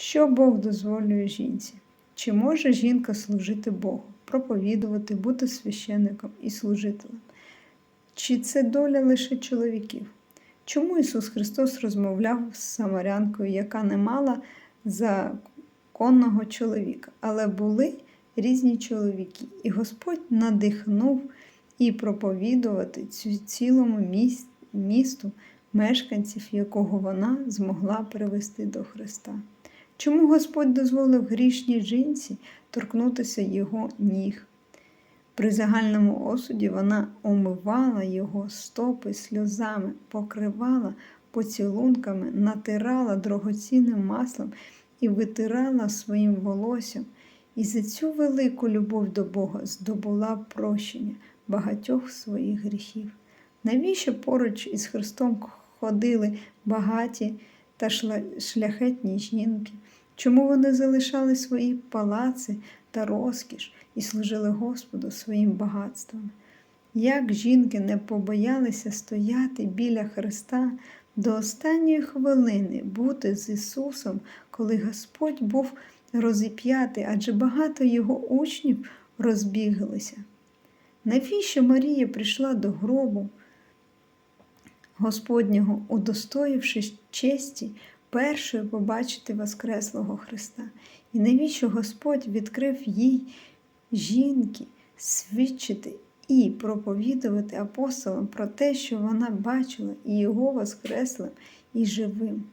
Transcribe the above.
Що Бог дозволює жінці? Чи може жінка служити Богу, проповідувати, бути священником і служителем? Чи це доля лише чоловіків? Чому Ісус Христос розмовляв з самарянкою, яка не мала законного чоловіка, але були різні чоловіки, і Господь надихнув і проповідувати цю цілому місту мешканців, якого вона змогла привести до Христа. Чому Господь дозволив грішній жінці торкнутися його ніг? При загальному осуді вона омивала його стопи сльозами, покривала поцілунками, натирала дорогоцінним маслом і витирала своїм волоссям. І за цю велику любов до Бога здобула прощення багатьох своїх гріхів. Навіщо поруч із Христом ходили багаті та шляхетні жінки? Чому вони залишали свої палаци та розкіш і служили Господу своїм багатством? Як жінки не побоялися стояти біля Христа до останньої хвилини, бути з Ісусом, коли Господь був розіп'ятий, адже багато його учнів розбіглися. Навіщо Марія прийшла до гробу Господнього, удостоївшись честі першою побачити Воскреслого Христа? І навіщо Господь відкрив їй жінки свідчити і проповідувати апостолам про те, що вона бачила і його Воскреслим і живим?